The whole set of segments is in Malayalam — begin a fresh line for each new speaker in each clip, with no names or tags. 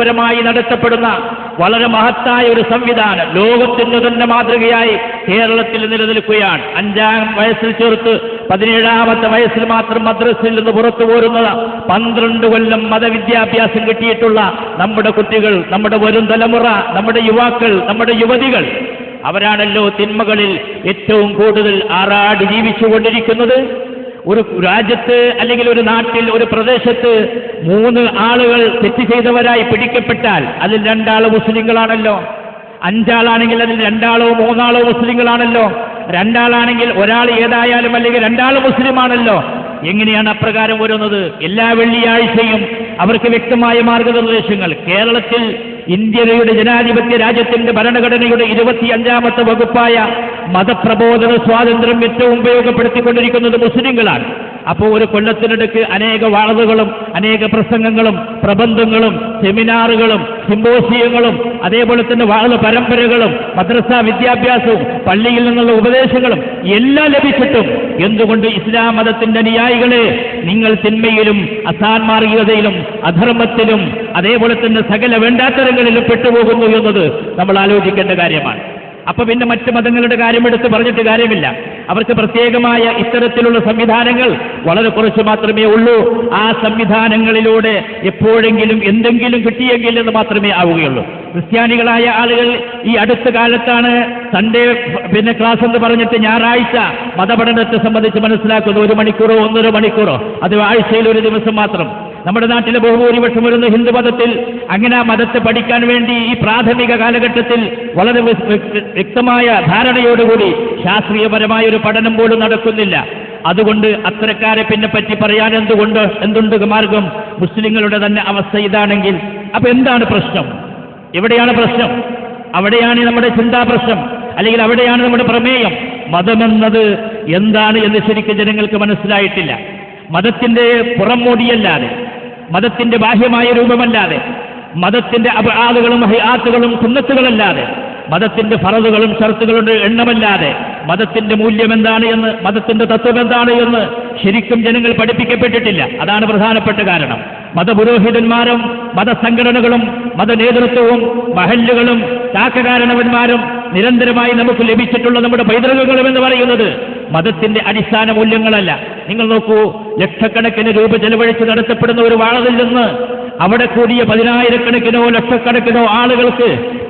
അടിസ്ഥാനപരമായി നടത്തപ്പെടുന്ന വളരെ മഹത്തായ ഒരു സംവിധാനം. ലോകത്തിന് തന്നെ മാതൃകയായി കേരളത്തിൽ നിലനിൽക്കുകയാണ്. അഞ്ചാം വയസ്സിൽ ചേർത്ത് പതിനേഴാമത്തെ വയസ്സിൽ മാത്രം മദ്രസയിൽ നിന്ന് പുറത്തു പോരുന്നത്. പന്ത്രണ്ട് കൊല്ലം മതവിദ്യാഭ്യാസം കിട്ടിയിട്ടുള്ള നമ്മുടെ കുട്ടികൾ നമ്മുടെ വരും തലമുറ നമ്മുടെ യുവാക്കൾ നമ്മുടെ യുവതികൾ അവരാണല്ലോ തിന്മകളിൽ ഏറ്റവും കൂടുതൽ ആറാടി ജീവിച്ചുകൊണ്ടിരിക്കുന്നത്. ഒരു രാജ്യത്ത് അല്ലെങ്കിൽ ഒരു നാട്ടിൽ ഒരു പ്രദേശത്ത് മൂന്ന് ആളുകൾ തെറ്റ് ചെയ്തവരായി പിടിക്കപ്പെട്ടാൽ അതിൽ രണ്ടാൾ മുസ്ലിങ്ങളാണല്ലോ. അഞ്ചാളാണെങ്കിൽ അതിൽ രണ്ടാളോ മൂന്നാളോ മുസ്ലിങ്ങളാണല്ലോ. രണ്ടാളാണെങ്കിൽ ഒരാൾ ഏതായാലും അല്ലെങ്കിൽ രണ്ടാൾ മുസ്ലിമാണല്ലോ. എങ്ങനെയാണ് അപ്രകാരം വരുന്നത് എല്ലാ വെള്ളിയാഴ്ചയും അവർക്ക് വ്യക്തമായ മാർഗനിർദ്ദേശങ്ങൾ. കേരളത്തിൽ ഇന്ത്യയുടെ ജനാധിപത്യ രാജ്യത്തിന്റെ ഭരണഘടനയുടെ ഇരുപത്തിയഞ്ചാമത്തെ വകുപ്പായ മതപ്രബോധന സ്വാതന്ത്ര്യം ഏറ്റവും ഉപയോഗപ്പെടുത്തിക്കൊണ്ടിരിക്കുന്നത് മുസ്ലിങ്ങളാണ്. അപ്പോൾ ഒരു കൊല്ലത്തിനിടയ്ക്ക് അനേക വാളതുകളും അനേക പ്രസംഗങ്ങളും പ്രബന്ധങ്ങളും സെമിനാറുകളും സിംബോസിയങ്ങളും അതേപോലെ തന്നെ വാളത് പരമ്പരകളും മദ്രസ വിദ്യാഭ്യാസവും പള്ളിയിൽ നിന്നുള്ള ഉപദേശങ്ങളും എല്ലാം ലഭിച്ചിട്ടും എന്തുകൊണ്ട് ഇസ്ലാം മതത്തിന്റെ അനുയായികളെ നിങ്ങൾ തിന്മയിലും അസാൻമാർഗികതയിലും അധർമ്മത്തിലും അതേപോലെ തന്നെ സകല വേണ്ടാത്തരങ്ങളിലും പെട്ടുപോകുന്നു എന്നത് നമ്മൾ ആലോചിക്കേണ്ട കാര്യമാണ്. അപ്പൊ പിന്നെ മറ്റ് മതങ്ങളുടെ കാര്യം എടുത്ത് പറഞ്ഞിട്ട് കാര്യമില്ല. അവർക്ക് പ്രത്യേകമായ ഇത്തരത്തിലുള്ള സംവിധാനങ്ങൾ വളരെ കുറച്ച് മാത്രമേ ഉള്ളൂ. ആ സംവിധാനങ്ങളിലൂടെ എപ്പോഴെങ്കിലും എന്തെങ്കിലും കിട്ടിയെങ്കിൽ എന്ന് മാത്രമേ ആവുകയുള്ളൂ. ക്രിസ്ത്യാനികളായ ആളുകൾ ഈ അടുത്ത കാലത്താണ് സൺഡേ പിന്നെ ക്ലാസ് എന്ന് പറഞ്ഞിട്ട് ഞായറാഴ്ച മതപഠനത്തെ സംബന്ധിച്ച് മനസ്സിലാക്കുന്നത് ഒരു മണിക്കൂറോ ഒന്നര മണിക്കൂറോ അത് ആഴ്ചയിൽ ഒരു ദിവസം മാത്രം. നമ്മുടെ നാട്ടിലെ ബഹുഭൂരിപക്ഷം വരുന്ന ഹിന്ദു മതത്തിൽ അങ്ങനെ ആ മതത്തെ പഠിക്കാൻ വേണ്ടി ഈ പ്രാഥമിക കാലഘട്ടത്തിൽ വളരെ വ്യ- വ്യ- വ്യക്തമായ ധാരണയോടുകൂടി ശാസ്ത്രീയപരമായ ഒരു പഠനം പോലും നടക്കുന്നില്ല. അതുകൊണ്ട് അത്തരക്കാരെ പിന്നെ പറ്റി പറയാൻ എന്തുകൊണ്ട് എന്തുണ്ട് മാർഗം? മുസ്ലിങ്ങളുടെ തന്നെ അവസ്ഥ ഇതാണെങ്കിൽ. അപ്പൊ എന്താണ് പ്രശ്നം? എവിടെയാണ് പ്രശ്നം? അവിടെയാണ് നമ്മുടെ ചിന്താ പ്രശ്നം. അല്ലെങ്കിൽ അവിടെയാണ് നമ്മുടെ പ്രമേയം. മതമെന്നത് എന്താണ് എന്ന് ശരിക്കും ജനങ്ങൾക്ക് മനസ്സിലായിട്ടില്ല. മതത്തിന്റെ പുറംമോടിയല്ലാതെ മതത്തിന്റെ ബാഹ്യമായ രൂപമല്ലാതെ മതത്തിന്റെ ആളുകളും ഹയാത്തുകളും സുന്നത്തുകളല്ലാതെ മതത്തിന്റെ ഫറതുകളും ഷർത്തുകളുടെ എണ്ണമല്ലാതെ മതത്തിന്റെ മൂല്യം എന്താണ് എന്ന് മതത്തിന്റെ തത്വം എന്താണ് എന്ന് ശരിക്കും ജനങ്ങൾ പഠിപ്പിക്കപ്പെട്ടിട്ടില്ല. അതാണ് പ്രധാനപ്പെട്ട കാരണം. മതപുരോഹിതന്മാരും മതസംഘടനകളും മതനേതൃത്വവും മഹല്ലുകളും ചാക്കകാരണവന്മാരും നിരന്തരമായി നമുക്ക് ലഭിച്ചിട്ടുള്ള നമ്മുടെ പൈതൃകങ്ങളും എന്ന് പറയുന്നത് മതത്തിന്റെ അടിസ്ഥാന മൂല്യങ്ങളല്ല. നിങ്ങൾ നോക്കൂ ലക്ഷക്കണക്കിന് രൂപ ചെലവഴിച്ച് നടത്തപ്പെടുന്ന ഒരു വാളതിൽ നിന്ന് അവിടെ കൂടിയ പതിനായിരക്കണക്കിനോ ലക്ഷക്കണക്കിനോ ആളുകൾക്ക്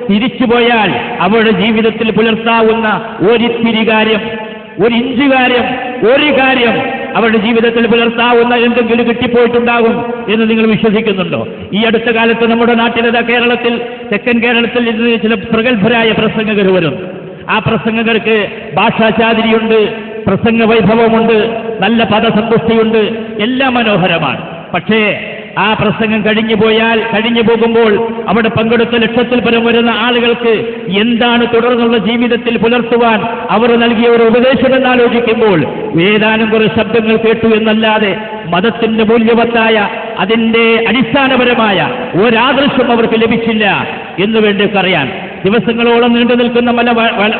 തിരിച്ചുപോയാൽ അവരുടെ ജീവിതത്തിൽ പുലർത്താവുന്ന ഒരിത്തിരി കാര്യം ഒരു ഇഞ്ച് കാര്യം ഒരു കാര്യം അവരുടെ ജീവിതത്തിൽ പുലർത്താവുന്ന എന്തെങ്കിലും കിട്ടിപ്പോയിട്ടുണ്ടാകും എന്ന് നിങ്ങൾ വിശ്വസിക്കുന്നുണ്ടോ? ഈ അടുത്ത കാലത്ത് നമ്മുടെ നാട്ടിലെ കേരളത്തിൽ തെക്കൻ കേരളത്തിൽ ഇന്ന് ചില പ്രഗത്ഭരായ പ്രസംഗകർ വരും. ആ പ്രസംഗകർക്ക് ഭാഷാചാതിരിയുണ്ട് പ്രസംഗ വൈഭവമുണ്ട് നല്ല പദസന്തുഷ്ടിയുണ്ട് എല്ലാം മനോഹരമാണ്. പക്ഷേ ആ പ്രസംഗം കഴിഞ്ഞു പോയാൽ കഴിഞ്ഞു പോകുമ്പോൾ അവിടെ പങ്കെടുത്ത ലക്ഷത്തിൽ പരം വരുന്ന ആളുകൾക്ക് എന്താണ് തുടർന്നുള്ള ജീവിതത്തിൽ പുലർത്തുവാൻ അവർ നൽകിയ ഒരു ഉപദേശമെന്ന് ആലോചിക്കുമ്പോൾ ഏതാനും കുറെ ശബ്ദങ്ങൾ കേട്ടു എന്നല്ലാതെ മതത്തിന്റെ മൂല്യവത്തായ അതിന്റെ അടിസ്ഥാനപരമായ ഒരാദർശം അവർക്ക് ലഭിച്ചില്ല എന്ന് വേണ്ടി അറിയാൻ ദിവസങ്ങളോളം നീണ്ടു നിൽക്കുന്ന പല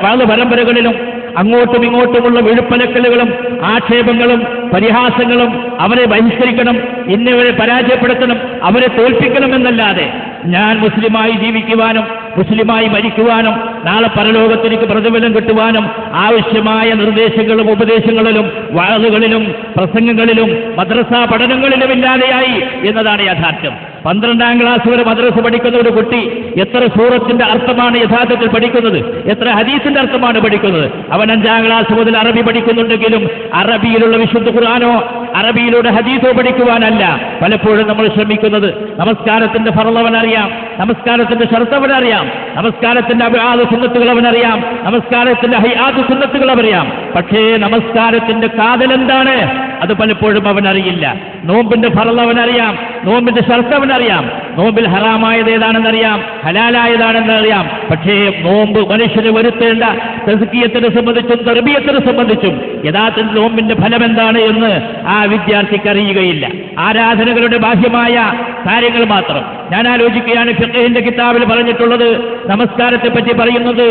വാൾ പരമ്പരകളിലും അങ്ങോട്ടും ഇങ്ങോട്ടുമുള്ള വിഴുപ്പലക്കലുകളും ആക്ഷേപങ്ങളും പരിഹാസങ്ങളും അവരെ ബഹിഷ്കരിക്കണം ഇന്നവരെ പരാജയപ്പെടുത്തണം അവരെ തോൽപ്പിക്കണം എന്നല്ലാതെ ഞാൻ മുസ്ലിമായി ജീവിക്കുവാനും മുസ്ലിമായി മരിക്കുവാനും നാളെ പരലോകത്തിലേക്ക് പ്രതിഫലം കിട്ടുവാനും ആവശ്യമായ നിർദ്ദേശങ്ങളും ഉപദേശങ്ങളിലും വാളുകളിലും പ്രസംഗങ്ങളിലും മദ്രസാ പഠനങ്ങളിലും ഇല്ലാതെയായി എന്നതാണ് യാഥാർത്ഥ്യം. പന്ത്രണ്ടാം ക്ലാസ് വരെ മദ്രസ പഠിക്കുന്ന ഒരു കുട്ടി എത്ര സൂറത്തിന്റെ അർത്ഥമാണ് യഥാർത്ഥത്തിൽ പഠിക്കുന്നത്? എത്ര ഹദീസിന്റെ അർത്ഥമാണ് പഠിക്കുന്നത്? അവൻ അഞ്ചാം ക്ലാസ് മുതൽ അറബി പഠിക്കുന്നുണ്ടെങ്കിലും അറബിയിലുള്ള വിശുദ്ധ ഖുർആാനോ അറബിയിലൂടെ ഹദീസോ പഠിക്കുവാനല്ല. പലപ്പോഴും നമ്മൾ ശ്രമിക്കുന്നത് നമസ്കാരത്തിന്റെ ഫറളവൻ അറിയാം നമസ്കാരത്തിന്റെ ഷർത്തവൻ അറിയാം നമസ്കാരത്തിന്റെ അഭിആദ് സുന്നത്തുകൾ അവനറിയാം നമസ്കാരത്തിന്റെ ഹൈആദ് സുന്നത്തുകൾ അവനറിയാം. പക്ഷേ നമസ്കാരത്തിന്റെ കാതൽ എന്താണ് അത് പലപ്പോഴും അവൻ അറിയില്ല നോമ്പിന്റെ ഫറൾ അവനറിയാം. നോമ്പിന്റെ ഷർത്ത് അവനറിയാം. നോമ്പിൽ ഹറാമായത് ഏതാണെന്നറിയാം. ഹലാലായതാണെന്നറിയാം പക്ഷേ നോമ്പ് മനുഷ്യന് വരുത്തേണ്ട തെസുക്കിയത്തിനെ സംബന്ധിച്ചും തെർബിയത്തിനെ സംബന്ധിച്ചും യഥാർത്ഥത്തിൽ നോമ്പിന്റെ ഫലം എന്താണ് എന്ന് ആ വിദ്യാർത്ഥിക്ക് അറിയുകയില്ല. ആരാധനകളുടെ ബാഹ്യമായ കാര്യങ്ങൾ മാത്രം. ഞാൻ ആലോചിക്കുകയാണ് ഫിഖഹിന്റെ കിതാബിൽ പറഞ്ഞിട്ടുള്ളത് നമസ്കാരത്തെ പറ്റി പറയുന്നത്.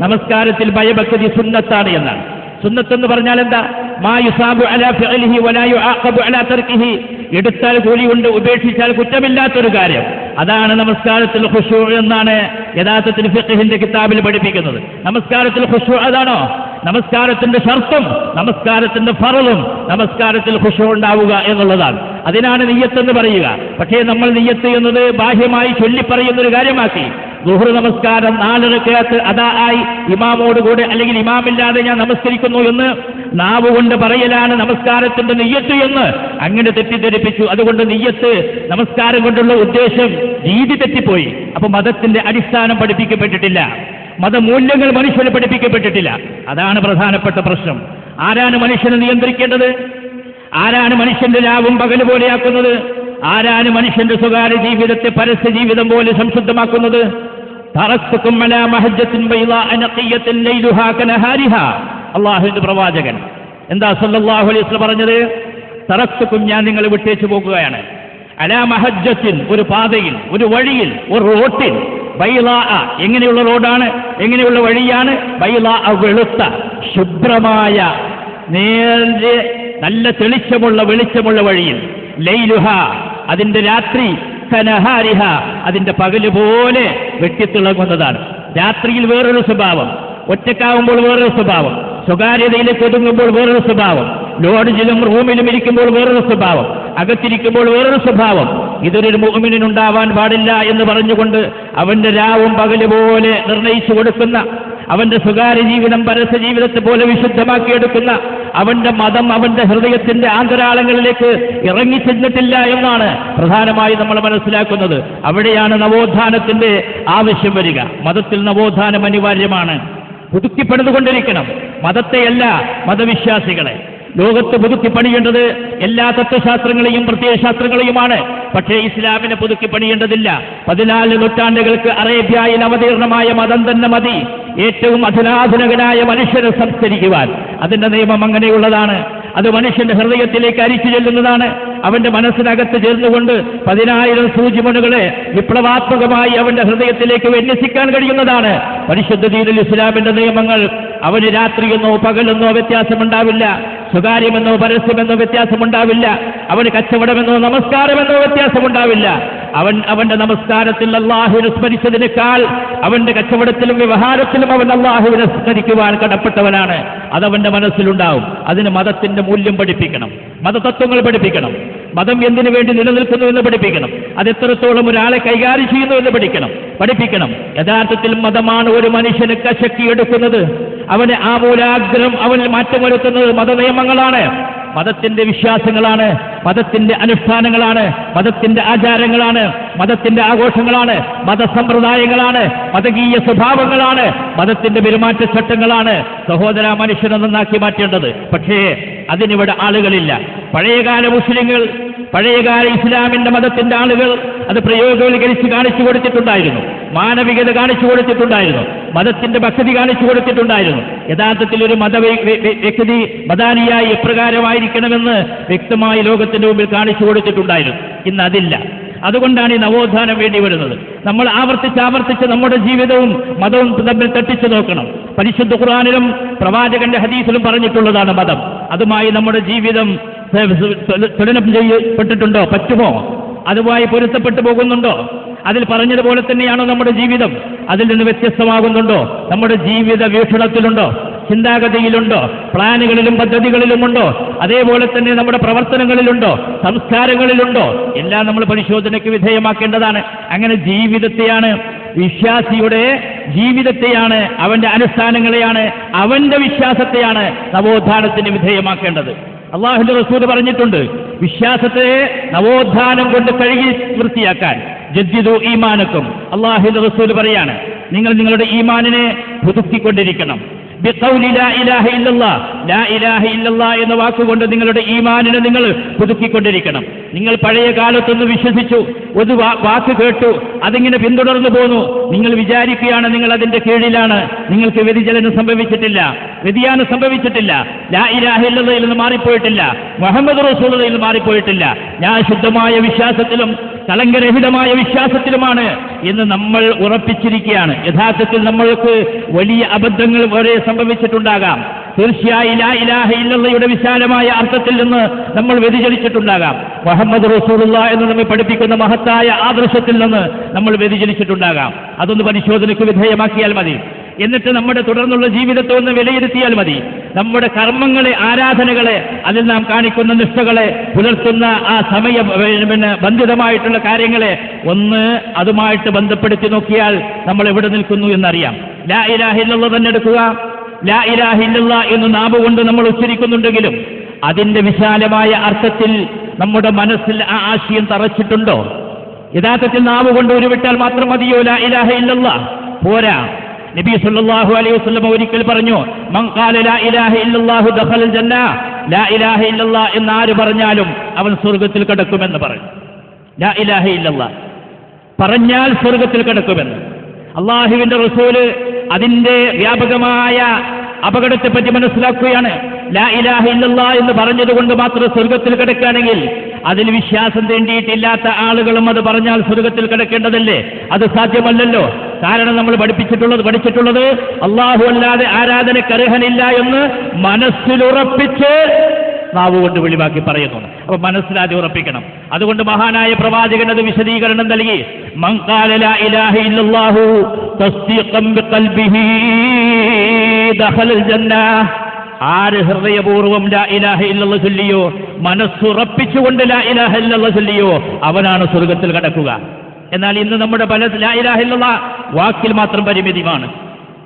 നമസ്കാരത്തിൽ ഭയഭക്തി സുന്നത്താണ് എന്നാണ്. സുന്നത്ത് എന്ന് പറഞ്ഞാൽ എന്താ? മായുസാബു അലാ ഫിഅലിഹി വലാ യുആഖബു അലാ തർക്കിഹി. എടുത്താൽ കൂലിയുണ്ട് ഉപേക്ഷിച്ചാൽ കുറ്റമില്ലാത്തൊരു കാര്യം. അതാണ് നമസ്കാരത്തിൽ ഖുഷു എന്നാണ് യഥാർത്ഥത്തിൽ ഫിഖഹിന്റെ കിതാബിൽ പഠിപ്പിക്കുന്നത്. നമസ്കാരത്തിൽ ഖുഷു അതാണോ? നമസ്കാരത്തിന്റെ ഷർത്തും നമസ്കാരത്തിന്റെ ഫറലും നമസ്കാരത്തിൽ ഖുഷു ഉണ്ടാവുക എന്നുള്ളതാണ്. അതിനാണ് നെയ്യത്തെന്ന് പറയുക. പക്ഷേ നമ്മൾ നെയ്യത്ത് എന്നത് ബാഹ്യമായി ചൊല്ലിപ്പറയുന്ന ഒരു കാര്യമാക്കി. ദുഹർ നമസ്കാരം നാലിറക്കകത്ത് അതാ ആയി. ഇമാമോട് കൂടെ അല്ലെങ്കിൽ ഇമാമില്ലാതെ ഞാൻ നമസ്കരിക്കുന്നു എന്ന് നാവ് കൊണ്ട് പറയലാണ് നമസ്കാരത്തിന്റെ നെയ്യത്ത് എന്ന് അങ്ങനെ തെറ്റിദ്ധരിപ്പിച്ചു. അതുകൊണ്ട് നെയ്യത്ത് നമസ്കാരം കൊണ്ടുള്ള ഉദ്ദേശം രീതി തെറ്റിപ്പോയി. അപ്പൊ മതത്തിന്റെ അടിസ്ഥാനം പഠിപ്പിക്കപ്പെട്ടിട്ടില്ല. മതമൂല്യങ്ങൾ മനുഷ്യന് പഠിപ്പിക്കപ്പെട്ടിട്ടില്ല. അതാണ് പ്രധാനപ്പെട്ട പ്രശ്നം. ആരാണ് മനുഷ്യനെ നിയന്ത്രിക്കേണ്ടത്? ആരാണ് മനുഷ്യന്റെ ലാഭം പകൽ പോലെയാക്കുന്നത്? ആരാണ് മനുഷ്യന്റെ സ്വകാര്യ ജീവിതത്തെ പരസ്യ ജീവിതം പോലെ സംശുദ്ധമാക്കുന്നത്? അലാ ലൈലുഹാ അള്ളാഹുവിന്റെ പ്രവാചകൻ. എന്താ സല്ലല്ലാഹു അലൈഹി വസല്ലം പറഞ്ഞത്? തറസ്തുക്കും ഞാൻ നിങ്ങളെ വിട്ടേച്ചു പോകുകയാണ്. അലാ മഹജ്ജത്തിൻ ഒരു പാതയിൽ ഒരു വഴിയിൽ ഒരു റോട്ടിൽ. ബൈളാ എങ്ങനെയുള്ള റോഡാണ്? എങ്ങനെയുള്ള വഴിയാണ്? ബൈലാ വെളുത്ത ശുഭ്രമായ നേരെ നല്ല തെളിച്ചമുള്ള വെളിച്ചമുള്ള വഴിയിൽ. ലൈലുഹ അതിന്റെ രാത്രി കനഹാരിഹ അതിന്റെ പകൽ പോലെ വെട്ടിത്തിളങ്ങുന്നതാണ്. രാത്രിയിൽ വേറൊരു സ്വഭാവം. ഒറ്റക്കാവുമ്പോൾ വേറൊരു സ്വഭാവം. സ്വകാര്യതയിലേക്ക് ഒതുങ്ങുമ്പോൾ വേറൊരു സ്വഭാവം. ലോഡ്ജിലും റൂമിലും ഇരിക്കുമ്പോൾ വേറൊരു സ്വഭാവം. അകത്തിരിക്കുമ്പോൾ വേറൊരു സ്വഭാവം. ഇതൊരു മുഹമ്മിനുണ്ടാവാൻ പാടില്ല എന്ന് പറഞ്ഞുകൊണ്ട് അവന്റെ രാവും പകൽ പോലെ നിർണയിച്ചു കൊടുക്കുന്ന അവന്റെ സ്വകാര്യ ജീവിതം പരസ്യ ജീവിതത്തെ പോലെ വിശുദ്ധമാക്കിയെടുക്കുന്ന അവന്റെ മതം അവന്റെ ഹൃദയത്തിന്റെ ആന്തരാളങ്ങളിലേക്ക് ഇറങ്ങിച്ചെന്നിട്ടില്ല എന്നാണ് പ്രധാനമായി നമ്മൾ മനസ്സിലാക്കുന്നത്. അവിടെയാണ് നവോത്ഥാനത്തിന്റെ ആവശ്യം വരിക. മതത്തിൽ നവോത്ഥാനം അനിവാര്യമാണ്. പുതുക്കിപ്പെടുന്നുകൊണ്ടിരിക്കണം മതത്തെയല്ല മതവിശ്വാസികളെ. ലോകത്ത് പുതുക്കി പണിയേണ്ടത് എല്ലാ തത്വശാസ്ത്രങ്ങളെയും പ്രത്യയശാസ്ത്രങ്ങളെയുമാണ്. പക്ഷേ ഇസ്ലാമിനെ പുതുക്കി പണിയേണ്ടതില്ല. പതിനാല് നൂറ്റാണ്ടുകൾക്ക് അറേബ്യയിൽ അവതീർണമായ മതം തന്നെ മതി. ഏറ്റവും അധുനാധുനകനായ മനുഷ്യനെ സംസ്കരിക്കുവാൻ. അതിന്റെ നിയമം അങ്ങനെയുള്ളതാണ്. അത് മനുഷ്യന്റെ ഹൃദയത്തിലേക്ക് അരിച്ചു ചെല്ലുന്നതാണ്. അവന്റെ മനസ്സിനകത്ത് ചേർന്നുകൊണ്ട് പതിനായിരം സൂചിമണുകളെ വിപ്ലവാത്മകമായി അവന്റെ ഹൃദയത്തിലേക്ക് വിന്യസിക്കാൻ കഴിയുന്നതാണ്. പരിശുദ്ധ ദീനുൽ ഇസ്ലാമിന്റെ നിയമങ്ങൾ അവന് രാത്രിയെന്നോ പകലെന്നോ വ്യത്യാസമുണ്ടാവില്ല. സ്വകാര്യമെന്നോ പരസ്യമെന്നോ വ്യത്യാസമുണ്ടാവില്ല. അവന് കച്ചവടമെന്നോ നമസ്കാരമെന്നോ വ്യത്യാസമുണ്ടാവില്ല. അവൻ അവന്റെ നമസ്കാരത്തിൽ അള്ളാഹുവിനെ സ്മരിച്ചതിനേക്കാൾ അവന്റെ കച്ചവടത്തിലും വ്യവഹാരത്തിലും അവൻ അള്ളാഹുവിനെ സ്മരിക്കുവാൻ കടപ്പെട്ടവനാണ്. അതവന്റെ മനസ്സിലുണ്ടാവും. അതിന് മതത്തിന്റെ മൂല്യം പഠിപ്പിക്കണം. മതതത്വങ്ങൾ പഠിപ്പിക്കണം. മതം എന്തിനു വേണ്ടി നിലനിൽക്കുന്നു എന്ന് പഠിപ്പിക്കണം. അത് എത്രത്തോളം ഒരാളെ കൈകാര്യം ചെയ്യുന്നു എന്ന് പഠിക്കണം. പഠിപ്പിക്കണം. യഥാർത്ഥത്തിൽ മതമാണ് ഒരു മനുഷ്യന് കശക്കിയെടുക്കുന്നത് അവന് ആ മൂലാഗ്രഹം അവനിൽ മാറ്റം വരുത്തുന്നത് മതനിയമങ്ങളാണ്. മതത്തിന്റെ വിശ്വാസങ്ങളാണ്. മതത്തിന്റെ അനുഷ്ഠാനങ്ങളാണ്. മതത്തിന്റെ ആചാരങ്ങളാണ്. മതത്തിന്റെ ആഘോഷങ്ങളാണ് മതസമ്പ്രദായങ്ങളാണ് മതകീയ സ്വഭാവങ്ങളാണ് മതത്തിന്റെ പെരുമാറ്റച്ചട്ടങ്ങളാണ് സഹോദര മനുഷ്യനെ നന്നാക്കി മാറ്റേണ്ടത്. പക്ഷേ അതിനിവിടെ ആളുകളില്ല. പഴയകാല മുസ്ലിങ്ങൾ പഴയകാല ഇസ്ലാമിന്റെ മതത്തിന്റെ ആളുകൾ അത് പ്രയോഗവൽക്കരിച്ച് കാണിച്ചു കൊടുത്തിട്ടുണ്ടായിരുന്നു. മാനവികത കാണിച്ചു കൊടുത്തിട്ടുണ്ടായിരുന്നു. മതത്തിന്റെ ഭക്തി കാണിച്ചു കൊടുത്തിട്ടുണ്ടായിരുന്നു. യഥാർത്ഥത്തിൽ ഒരു മത വ്യ- വ്യ- വ്യ- വ്യക്തി മതാനിയായി എപ്രകാരമായിരിക്കണമെന്ന് വ്യക്തമായി ലോകത്തിന്റെ മുമ്പിൽ കാണിച്ചു കൊടുത്തിട്ടുണ്ടായിരുന്നു. ഇന്ന് അതില്ല. അതുകൊണ്ടാണ് ഈ നവോത്ഥാനം വേണ്ടി വരുന്നത്. നമ്മൾ ആവർത്തിച്ച് ആവർത്തിച്ച് നമ്മുടെ ജീവിതവും മതവും തമ്മിൽ തട്ടിച്ചു നോക്കണം. പരിശുദ്ധ ഖുർആാനിലും പ്രവാചകന്റെ ഹദീസിലും പറഞ്ഞിട്ടുള്ളതാണ് മതം. അതുമായി നമ്മുടെ ജീവിതം തുലനം ചെയ്യപ്പെട്ടിട്ടുണ്ടോ? പറ്റുമോ? അതുമായി പൊരുത്തപ്പെട്ടു പോകുന്നുണ്ടോ? അതിൽ പറഞ്ഞതുപോലെ തന്നെയാണോ നമ്മുടെ ജീവിതം? അതിൽ നിന്ന് വ്യത്യസ്തമാകുന്നുണ്ടോ? നമ്മുടെ ജീവിത വീക്ഷണത്തിലുണ്ടോ? ചിന്താഗതിയിലുണ്ടോ? പ്ലാനുകളിലും പദ്ധതികളിലുമുണ്ടോ? അതേപോലെ തന്നെ നമ്മുടെ പ്രവർത്തനങ്ങളിലുണ്ടോ? സംസ്കാരങ്ങളിലുണ്ടോ? എല്ലാം നമ്മൾ പരിശോധനയ്ക്ക് വിധേയമാക്കേണ്ടതാണ്. അങ്ങനെ ജീവിതത്തെയാണ് വിശ്വാസിയുടെ ജീവിതത്തെയാണ് അവന്റെ അനുഷ്ഠാനങ്ങളെയാണ് അവന്റെ വിശ്വാസത്തെയാണ് നവോത്ഥാനത്തിന് വിധേയമാക്കേണ്ടത്. അള്ളാഹുന്റെ റസൂൽ പറഞ്ഞിട്ടുണ്ട് വിശ്വാസത്തെ നവോത്ഥാനം കൊണ്ട് കഴുകി വൃത്തിയാക്കാൻ. ജദ്ദിദു ഈമാനക്കും. അള്ളാഹുന്റെ റസൂൽ പറയാണ് നിങ്ങൾ നിങ്ങളുടെ ഈമാനിനെ പുതുക്കിക്കൊണ്ടിരിക്കണം. എന്ന വാക്കുകൊണ്ട് നിങ്ങളുടെ ഈമാനിനെ നിങ്ങൾ പുതുക്കിക്കൊണ്ടിരിക്കണം. നിങ്ങൾ പഴയ കാലത്തൊന്ന് വിശ്വസിച്ചു ഒരു വാക്ക് കേട്ടു അതിങ്ങനെ പിന്തുടർന്നു പോന്നു. നിങ്ങൾ വിചാരിക്കുകയാണ് നിങ്ങൾ അതിന്റെ കീഴിലാണ്. നിങ്ങൾക്ക് വ്യതിചലനം സംഭവിച്ചിട്ടില്ല. വ്യതിയാനം സംഭവിച്ചിട്ടില്ല. ലാ ഇലാഹ ഇല്ലല്ലയിൽ നിന്ന് മാറിപ്പോയിട്ടില്ല. മുഹമ്മദ് റസൂലയിൽ നിന്ന് മാറിപ്പോയിട്ടില്ല. ഞാൻ ശുദ്ധമായ വിശ്വാസത്തിലും കളങ്കരഹിതമായ വിശ്വാസത്തിലുമാണ് എന്ന് നമ്മൾ ഉറപ്പിച്ചിരിക്കുകയാണ്. യഥാർത്ഥത്തിൽ നമ്മൾക്ക് വലിയ അബദ്ധങ്ങൾ വരെ സംഭവിച്ചിട്ടുണ്ടാകാം. തീർച്ചയായും ലാ ഇലാഹ ഇല്ലയുടെ വിശാലമായ അർത്ഥത്തിൽ നിന്ന് നമ്മൾ വ്യതിചലിച്ചിട്ടുണ്ടാകാം. മുഹമ്മദ് റസൂലുള്ള എന്ന് നമ്മെ പഠിപ്പിക്കുന്ന മഹത്തായ ആദർശത്തിൽ നിന്ന് നമ്മൾ വ്യതിചലിച്ചിട്ടുണ്ടാകാം. അതൊന്ന് പരിശോധനയ്ക്ക് വിധേയമാക്കിയാൽ മതി. എന്നിട്ട് നമ്മുടെ തുടർന്നുള്ള ജീവിതത്തെ ഒന്ന് വിലയിരുത്തിയാൽ മതി. നമ്മുടെ കർമ്മങ്ങളെ ആരാധനകളെ അതിൽ നാം കാണിക്കുന്ന നിഷ്ഠകളെ പുലർത്തുന്ന ആ സമയ പിന്നെ ബന്ധിതമായിട്ടുള്ള കാര്യങ്ങളെ ഒന്ന് അതുമായിട്ട് ബന്ധപ്പെടുത്തി നോക്കിയാൽ നമ്മൾ എവിടെ നിൽക്കുന്നു എന്നറിയാം. ലാ ഇലാഹില്ല തന്നെ എടുക്കുക. ലാ ഇലാഹില്ല എന്ന് നാവ് കൊണ്ട് നമ്മൾ ഉച്ചരിക്കുന്നുണ്ടെങ്കിലും അതിന്റെ വിശാലമായ അർത്ഥത്തിൽ നമ്മുടെ മനസ്സിൽ ആ ആശയം തറച്ചിട്ടുണ്ടോ? യഥാർത്ഥത്തിൽ നാവ് കൊണ്ട് ഉരുവിട്ടാൽ മാത്രം മതിയോ? ലാ ഇലാഹ ഇല്ലല്ല. പോരാ. നബി സല്ലല്ലാഹു അലൈഹി വസല്ലം ഒരിക്കൽ പറഞ്ഞു മൻ ഖാല ലാ ഇലാഹ ഇല്ലല്ലാഹു ദഖലൽ ജന്ന. ലാ ഇലാഹ ഇല്ലല്ലാഹ് എന്ന് ആര് പറഞ്ഞാലും അവൻ സ്വർഗത്തിൽ കടക്കുമെന്ന് പറഞ്ഞു. ലാ ഇലാഹ ഇല്ലല്ലാ. പറഞ്ഞാൽ സ്വർഗത്തിൽ കിടക്കുമെന്ന്. അള്ളാഹുവിന്റെ റസൂൽ അതിന്റെ വ്യാപകമായ അപകടത്തെപ്പറ്റി മനസ്സിലാക്കുകയാണ്. ലാ ഇലാഹ ഇല്ലല്ല എന്ന് പറഞ്ഞതുകൊണ്ട് മാത്രം സ്വർഗത്തിൽ കിടക്കുകയാണെങ്കിൽ അതിൽ വിശ്വാസം തേണ്ടിയിട്ടില്ലാത്ത ആളുകളും അത് പറഞ്ഞാൽ സ്വർഗത്തിൽ കിടക്കേണ്ടതല്ലേ? അത് സാധ്യമല്ലല്ലോ. കാരണം നമ്മൾ പഠിപ്പിച്ചിട്ടുള്ളത് പഠിച്ചിട്ടുള്ളത് അള്ളാഹു അല്ലാതെ ആരാധനക്കർഹനില്ല എന്ന് മനസ്സിലുറപ്പിച്ച് നാവ് കൊണ്ട് വെളിവാക്കി പറയുന്നു അപ്പൊ മനസ്സിലാതെ ഉറപ്പിക്കണം. അതുകൊണ്ട് മഹാനായ പ്രവാചകൻ അത് വിശദീകരണം നൽകി. ആര് ഹൃദയപൂർവം ലാ ഇലാഹ ഇല്ലല്ലാഹ് ചൊല്ലിയോ? മനസ്സുറപ്പിച്ചുകൊണ്ട് ലാ ഇലാഹ ഇല്ലല്ല ചൊല്ലിയോ? അവനാണ് സ്വർഗത്തിൽ കടക്കുക. എന്നാൽ ഇന്ന് നമ്മുടെ പല ലാ ഇലാഹ ഇല്ലല്ലാഹ് വാക്കിൽ മാത്രം പരിമിതിയാണ്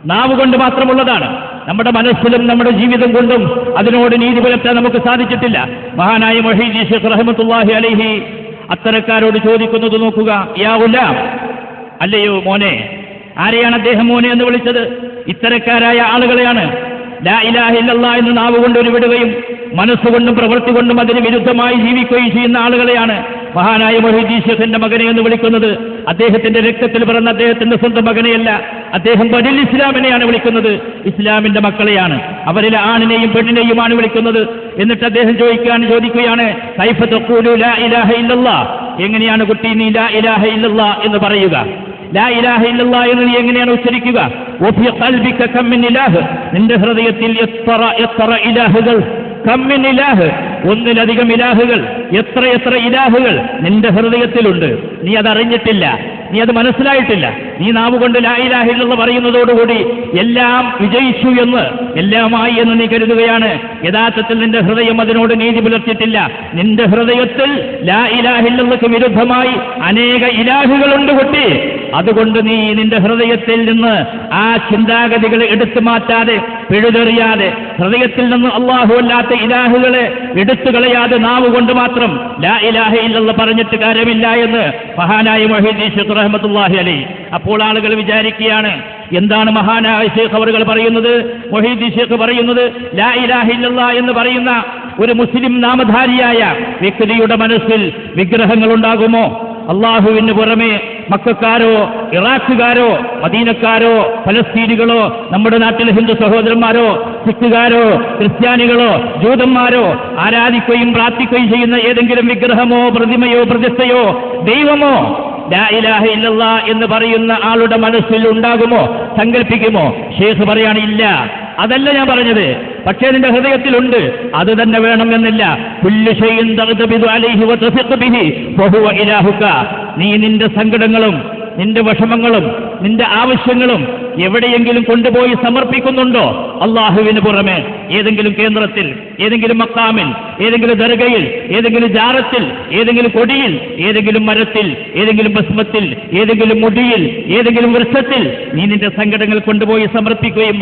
നാവ് കൊണ്ട് മാത്രമുള്ളതാണ്. നമ്മുടെ മനസ്സിലും നമ്മുടെ ജീവിതം കൊണ്ടും അതിനോട് നീതി പുലർത്താൻ നമുക്ക് സാധിച്ചിട്ടില്ല. മഹാനായ മഹീജി ഷെഖ് റഹമത്തുല്ലാഹി അലഹി അത്തരക്കാരോട് ചോദിക്കുന്നത് നോക്കുക. യാ അല്ലയോ മോനെ ആരെയാണ് അദ്ദേഹം മോനെ എന്ന് വിളിച്ചത്? ഇത്തരക്കാരായ ആളുകളെയാണ്. ലാ ഇലാഹ ഇല്ലല്ലാ എന്ന് നാവ് കൊണ്ട് ഉരുവിടുകയും മനസ്സുകൊണ്ടും പ്രവൃത്തി കൊണ്ടും അതിന് വിരുദ്ധമായി ജീവിക്കുകയും ചെയ്യുന്ന ആളുകളെയാണ് മഹാനായ മൊഹീദീഷത്തിന്റെ മകനെ എന്ന് വിളിക്കുന്നത്. അദ്ദേഹത്തിന്റെ രക്തത്തിൽ പിറന്ന അദ്ദേഹത്തിന്റെ സ്വന്തം മകനെയല്ല അദ്ദേഹം ബദിൽ ഇസ്ലാമിനെയാണ് വിളിക്കുന്നത്. ഇസ്ലാമിന്റെ മക്കളെയാണ്. അവരിൽ ആണിനെയും പെണ്ണിനെയുമാണ് വിളിക്കുന്നത്. എന്നിട്ട് അദ്ദേഹം ചോദിക്കാൻ ചോദിക്കുകയാണ് കൈഫ തഖൂലു ലാ ഇലാഹ ഇല്ലല്ലാ എങ്ങനെയാണ് കുട്ടി നീ ലാ ഇലാഹ ഇല്ലല്ലാ എന്ന് പറയുക? ലാ ഇലാഹ എന്ന് നീ എങ്ങനെയാണ് ഉച്ചരിക്കുക? നിന്റെ ഹൃദയത്തിൽ എത്ര എത്ര ഇലാഹുകൾ? കമ്മിൻ ഇലാഹ്. ഒന്നിലധികം ഇലാഹുകൾ. എത്ര എത്ര ഇലാഹുകൾ? നിന്റെ ഹൃദയത്തിലുണ്ട്. നീ അതറിഞ്ഞിട്ടില്ല. നീ അത് മനസ്സിലായിട്ടില്ല. നീ നാവ് കൊണ്ട് ലായിലാഹില്ലെന്ന് പറയുന്നതോടുകൂടി എല്ലാം വിജയിച്ചു എന്ന് എല്ലാമായി എന്ന് നീ കരുതുകയാണ്. യഥാർത്ഥത്തിൽ നിന്റെ ഹൃദയം അതിനോട് നീതി പുലർത്തിയിട്ടില്ല. നിന്റെ ഹൃദയത്തിൽ ലാ ഇലാഹില്ലെന്നക്ക് വിരുദ്ധമായി അനേക ഇലാഹുകളുണ്ട് കുട്ടി. അതുകൊണ്ട് നീ നിന്റെ ഹൃദയത്തിൽ നിന്ന് ആ ചിന്താഗതികളെ എടുത്തു മാറ്റാതെ പിഴുതെറിയാതെ ഹൃദയത്തിൽ നിന്ന് അള്ളാഹു അല്ലാത്ത ഇലാഹുകളെ എടുത്തു കളയാതെ നാവ് കൊണ്ട് മാത്രം ലാ ഇലാഹ ഇല്ലെന്ന് പറഞ്ഞിട്ട് കാര്യമില്ല എന്ന് മഹാനായ മൊഹീദ് ഷെഖ് റഹ്മത്തുല്ലാഹി അലി അപ്പോൾ ആളുകൾ വിചാരിക്കുകയാണ് എന്താണ് മഹാനായ ഷേഖ് അവറുകൾ പറയുന്നത്? മൊഹീദ് ഷേഖ് പറയുന്നത് ലാ എന്ന് പറയുന്ന ഒരു മുസ്ലിം നാമധാരിയായ വ്യക്തിയുടെ മനസ്സിൽ വിഗ്രഹങ്ങൾ ഉണ്ടാകുമോ അള്ളാഹുവിന് പുറമെ മക്കാരോ ഇറാഖുകാരോ മദീനക്കാരോ ഫലസ്തീനികളോ നമ്മുടെ നാട്ടിലെ ഹിന്ദു സഹോദരന്മാരോ സിഖുകാരോ ക്രിസ്ത്യാനികളോ ജൂതന്മാരോ ആരാധിക്കുകയും പ്രാർത്ഥിക്കുകയും ചെയ്യുന്ന ഏതെങ്കിലും വിഗ്രഹമോ പ്രതിമയോ പ്രതിഷ്ഠയോ ദൈവമോ ഇലാഹ എന്ന് പറയുന്ന ആളുടെ മനസ്സിൽ ഉണ്ടാകുമോ? സങ്കല്പിക്കുമോ? ഷേഖ് പറയാണ് ഇല്ല. അതല്ല ഞാൻ പറഞ്ഞത്. പക്ഷേ നിന്റെ ഹൃദയത്തിലുണ്ട്. അത് തന്നെ വേണം എന്നില്ല പുല്ല് ഷൈഇൻ തഗ്തബിദു അലൈഹി വതസിഖ് ബിഹി. ഫഹുവ ഇലാഹുക. നീ നിന്റെ സങ്കടങ്ങളും നിന്റെ വിഷമങ്ങളും നിന്റെ ആവശ്യങ്ങളും എവിടെയെങ്കിലും കൊണ്ടുപോയി സമർപ്പിക്കുന്നുണ്ടോ? അള്ളാഹുവിന് പുറമെ ഏതെങ്കിലും കേന്ദ്രത്തിൽ ഏതെങ്കിലും മക്കാമിൽ ഏതെങ്കിലും ദർഗയിൽ ഏതെങ്കിലും ജാറത്തിൽ ഏതെങ്കിലും കൊടിയിൽ ഏതെങ്കിലും മരത്തിൽ ഏതെങ്കിലും ഭസ്മത്തിൽ ഏതെങ്കിലും മുടിയിൽ ഏതെങ്കിലും വൃക്ഷത്തിൽ നീ നിന്റെ സങ്കടങ്ങൾ കൊണ്ടുപോയി സമർപ്പിക്കുകയും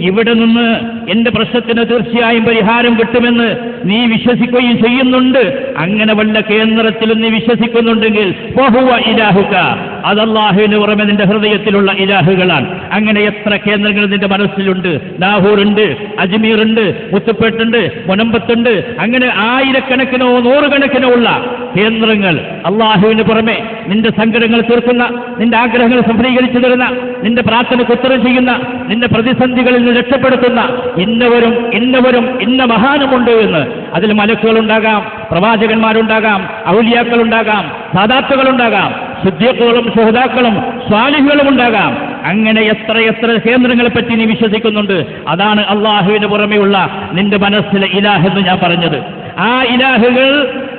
ഇവിടെ നിന്ന് എന്റെ പ്രശ്നത്തിന് തീർച്ചയായും പരിഹാരം കിട്ടുമെന്ന് നീ വിശ്വസിക്കുകയും ചെയ്യുന്നുണ്ട്. അങ്ങനെ വല്ല കേന്ദ്രത്തിലും നീ വിശ്വസിക്കുന്നുണ്ടെങ്കിൽ ബഹുവ ഇലാഹുക. അത് പുറമെ നിന്റെ ഹൃദയത്തിലുള്ള ഇലാഹുകളാണ്. അങ്ങനെ എത്ര കേന്ദ്രങ്ങൾ നിന്റെ മനസ്സിലുണ്ട്? ലാഹൂറുണ്ട് അജ്മീറുണ്ട് മുത്തുപ്പേട്ടുണ്ട് മുനമ്പത്തുണ്ട്. അങ്ങനെ ആയിരക്കണക്കിനോ നൂറുകണക്കിനോ ഉള്ള കേന്ദ്രങ്ങൾ അള്ളാഹുവിന് പുറമെ നിന്റെ സങ്കടങ്ങൾ തീർക്കുന്ന നിന്റെ ആഗ്രഹങ്ങൾ സഫലീകരിച്ചു തരുന്ന നിന്റെ പ്രാർത്ഥനയ്ക്ക് ഉത്തരം ചെയ്യുന്ന നിന്റെ പ്രതിസന്ധികളിൽ നിന്ന് രക്ഷപ്പെടുത്തുന്ന ഇന്നവരും ഇന്നവരും ഇന്ന മഹാനുമുണ്ട് എന്ന്. അതിൽ മലക്കുകളുണ്ടാകാം പ്രവാചകന്മാരുണ്ടാകാം ഔലിയാക്കളുണ്ടാകാം സാധാത്തുകളുണ്ടാകാം ശുദ്ധിയക്കളും സുഹൃതാക്കളും സ്വാലിഹികളും ഉണ്ടാകാം അങ്ങനെ എത്ര എത്ര കേന്ദ്രങ്ങളെ പറ്റി നീ വിശ്വസിക്കുന്നുണ്ട്? അതാണ് അള്ളാഹുവിന് പുറമെയുള്ള നിന്റെ മനസ്സിലെ ഇലാഹെന്ന് ഞാൻ പറഞ്ഞത്. ആ ഇലാഹുകൾ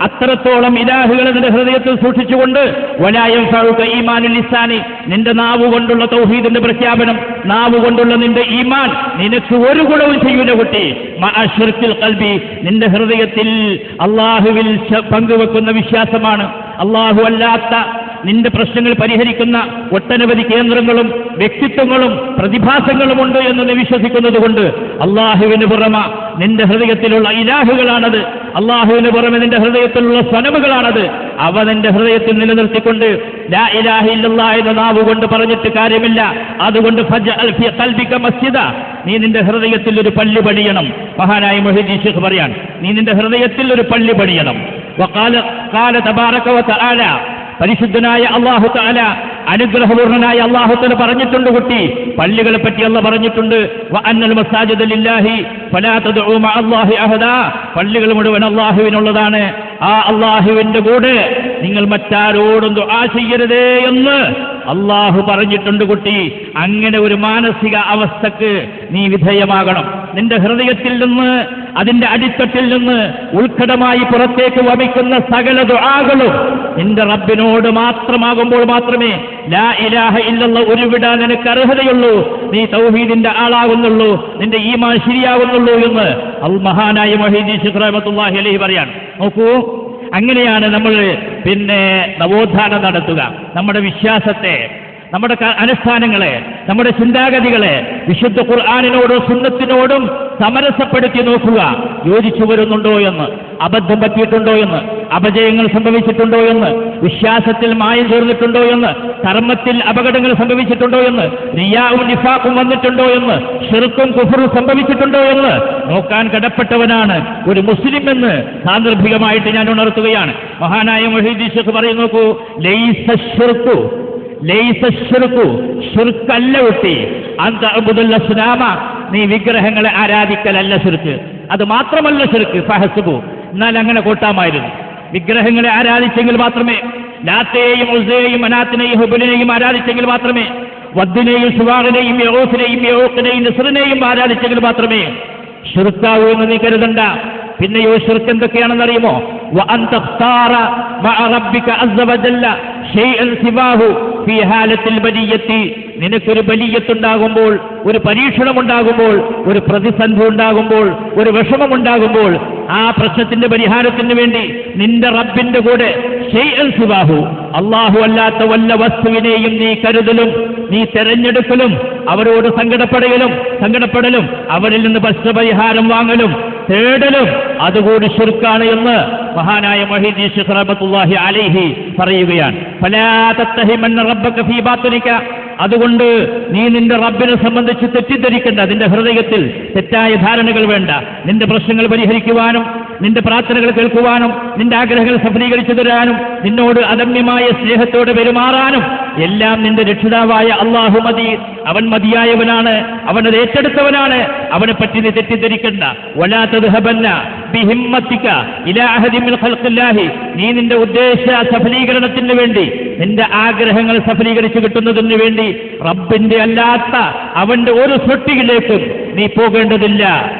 അത്രത്തോളം ഇലാഹുകൾ നിന്റെ ഹൃദയത്തിൽ സൂക്ഷിച്ചുകൊണ്ട് വലായം ഫറൂഖ് ഈമാനുൽ ലിസാനി നിന്റെ നാവ് കൊണ്ടുള്ള തൗഹീദിന്റെ പ്രഖ്യാപനം നാവ് കൊണ്ടുള്ള നിന്റെ ഈമാൻ നിനക്ക് ഒരു ഗുണവും ചെയ്യൂല കുട്ടി. മഅശ്രിക്കിൽ കൽബി നിന്റെ ഹൃദയത്തിൽ അള്ളാഹുവിൽ പങ്കുവെക്കുന്ന വിശ്വാസമാണ്. അള്ളാഹു അല്ലാത്ത നിന്റെ പ്രശ്നങ്ങൾ പരിഹരിക്കുന്ന ഒട്ടനവധി കേന്ദ്രങ്ങളും വ്യക്തിത്വങ്ങളും പ്രതിഭാസങ്ങളുമുണ്ട് എന്ന് നീ വിശ്വസിക്കുന്നത് കൊണ്ട് അള്ളാഹുവിന് പുറമ നിന്റെ ഹൃദയത്തിലുള്ള ഇലാഹുകളാണത്. അള്ളാഹുവിന് പുറമെ നിന്റെ ഹൃദയത്തിലുള്ള സ്വനമുകളാണത്. അവ നിന്റെ ഹൃദയത്തിൽ നിലനിർത്തിക്കൊണ്ട് ലാ നാവ് കൊണ്ട് പറഞ്ഞിട്ട് കാര്യമില്ല. അതുകൊണ്ട് മസ്ജിദ. നീ നിന്റെ ഹൃദയത്തിൽ ഒരു പള്ളി പണിയണം. മഹാനായ മൊഹീദ് ഷേഖ് പറയാൻ നീ നിന്റെ ഹൃദയത്തിൽ ഒരു പള്ളി പണിയണം. പരിശുദ്ധനായ അള്ളാഹു താല അനുഗ്രഹപൂർണനായ അള്ളാഹുത്തല പറഞ്ഞിട്ടുണ്ട് കുട്ടി. പള്ളികളെ പറ്റി അല്ല പറഞ്ഞിട്ടുണ്ട്. പള്ളികൾ മുഴുവൻ അള്ളാഹുവിനുള്ളതാണ്. ആ അള്ളാഹുവിന്റെ കൂടെ നിങ്ങൾ മറ്റാരോടും ആ ചെയ്യരുതേ എന്ന് അള്ളാഹു പറഞ്ഞിട്ടുണ്ട് കുട്ടി. അങ്ങനെ ഒരു മാനസിക അവസ്ഥക്ക് നീ വിധേയമാകണം. നിന്റെ ഹൃദയത്തിൽ നിന്ന് അതിന്റെ അടിത്തട്ടിൽ നിന്ന് ഉൾക്കടമായി പുറത്തേക്ക് വമിക്കുന്ന സകല ദുആകളും നിന്റെ റബ്ബിനോട് മാത്രമാകുമ്പോൾ മാത്രമേ ലാ ഇലാഹ ഇല്ലെന്ന ഉരുവിട നിനക്ക് അർഹതയുള്ളൂ. നീ തൗഹീദിന്റെ ആളാകുന്നുള്ളൂ. നിന്റെ ഈമാൻ ശരിയാകുന്നുള്ളൂ എന്ന് അൽ മഹാനായ മൊഹീദി ഷിഖ്റഹമത്തുല്ലാഹി അലൈഹി പറയാണ്. നോക്കൂ അങ്ങനെയാണ് നമ്മൾ പിന്നെ നവോത്ഥാനം നടത്തുക. നമ്മുടെ വിശ്വാസത്തെ നമ്മുടെ അനുഷ്ഠാനങ്ങളെ നമ്മുടെ ചിന്താഗതികളെ വിശുദ്ധ ഖുർആാനിനോടും സുന്നത്തിനോടും സമരസപ്പെടുത്തി നോക്കുക. യോജിച്ചു വരുന്നുണ്ടോ എന്ന് അബദ്ധം പറ്റിയിട്ടുണ്ടോ എന്ന് അപജയങ്ങൾ സംഭവിച്ചിട്ടുണ്ടോ എന്ന് വിശ്വാസത്തിൽ മായം ചേർന്നിട്ടുണ്ടോ എന്ന് കർമ്മത്തിൽ അപകടങ്ങൾ സംഭവിച്ചിട്ടുണ്ടോ എന്ന് റിയാവും നിഫാഖും വന്നിട്ടുണ്ടോ എന്ന് ഷിർക്കും കുഫറും സംഭവിച്ചിട്ടുണ്ടോ എന്ന് നോക്കാൻ കടപ്പെട്ടവനാണ് ഒരു മുസ്ലിം എന്ന് സാന്ദർഭികമായിട്ട് ഞാൻ ഉണർത്തുകയാണ്. മഹാനായ മൊഹീദ് ഷെഖ് പറയും നോക്കൂ ലൈസ ഷിർക്കല്ല കുട്ടി. അന്ത അബുദുൽ അസ്നാമ നീ വിഗ്രഹങ്ങളെ ആരാധിക്കലല്ല ശിർക്ക്. അത് മാത്രമല്ല ശിർക്ക് ഫഹസുബു. എന്നാൽ അങ്ങനെ കൂട്ടാമായിരുന്നു. വിഗ്രഹങ്ങളെ ആരാധിച്ചെങ്കിൽ മാത്രമേ ലാത്തയെയും ഉസയെയും അനാത്തിനെയും ഹുബലിനെയും ആരാധിച്ചെങ്കിൽ മാത്രമേ വദ്ദിനെയും സുവാറിനെയും യഹോസിനെയും യഹോക്കിനെയും നസറിനെയും ആരാധിച്ചെങ്കിൽ മാത്രമേ ഷിർക്കാവൂ എന്ന് നീ കരുതണ്ട. പിന്നെയോ ഷിർക്ക് എന്തൊക്കെയാണെന്നറിയുമോ നിനക്കൊരു ബലിയത്തുണ്ടാകുമ്പോൾ ഒരു പരീക്ഷണമുണ്ടാകുമ്പോൾ ഒരു പ്രതിസന്ധി ഉണ്ടാകുമ്പോൾ ഒരു വിഷമമുണ്ടാകുമ്പോൾ ആ പ്രശ്നത്തിന്റെ പരിഹാരത്തിന് വേണ്ടി നിന്റെ റബ്ബിന്റെ കൂടെ ഷെയ്അൽ സിവാഹു അള്ളാഹു അല്ലാത്ത വല്ല വസ്തുവിനെയും നീ കരുതലും നീ തെരഞ്ഞെടുക്കലും അവരോട് സങ്കടപ്പെടലും സങ്കടപ്പെടലും അവരിൽ നിന്ന് പ്രശ്നപരിഹാരം വാങ്ങലും തേടലും അതുകൂടി ശുർക്കാണ് എന്ന് മഹാനായ മഹീദി സറബത്തുല്ലാഹി അലൈഹി പറയുകയാണ്. അതുകൊണ്ട് നീ നിന്റെ റബ്ബിനെ സംബന്ധിച്ച് തെറ്റിദ്ധരിക്കേണ്ട നിന്റെ ഹൃദയത്തിൽ തെറ്റായ ധാരണകൾ വേണ്ട നിന്റെ പ്രശ്നങ്ങൾ പരിഹരിക്കുവാനും നിന്റെ പ്രാർത്ഥനകൾ കേൾക്കുവാനും നിന്റെ ആഗ്രഹങ്ങൾ സഫലീകരിച്ചു തരാനും നിന്നോട് അദമ്യമായ സ്നേഹത്തോടെ പെരുമാറാനും എല്ലാം നിന്റെ രക്ഷിതാവായ അള്ളാഹു മതി. അവൻ മതിയായവനാണ് അവനത് ഏറ്റെടുത്തവനാണ്. അവനെ പറ്റി നീ തെറ്റിദ്ധരിക്കണ്ട. വലാത്തത് ഹബന്ന ബിഹിമ്മത്തിക്ക ഖൽഖില്ലാഹി. നീ നിന്റെ ഉദ്ദേശ സഫലീകരണത്തിന് വേണ്ടി നിന്റെ ആഗ്രഹങ്ങൾ സഫലീകരിച്ചു കിട്ടുന്നതിന് വേണ്ടി റബ്ബിന്റെ അല്ലാത്ത അവന്റെ ഒരു സൃഷ്ടിയിലേക്കും നീ പോകേണ്ടതില്ല.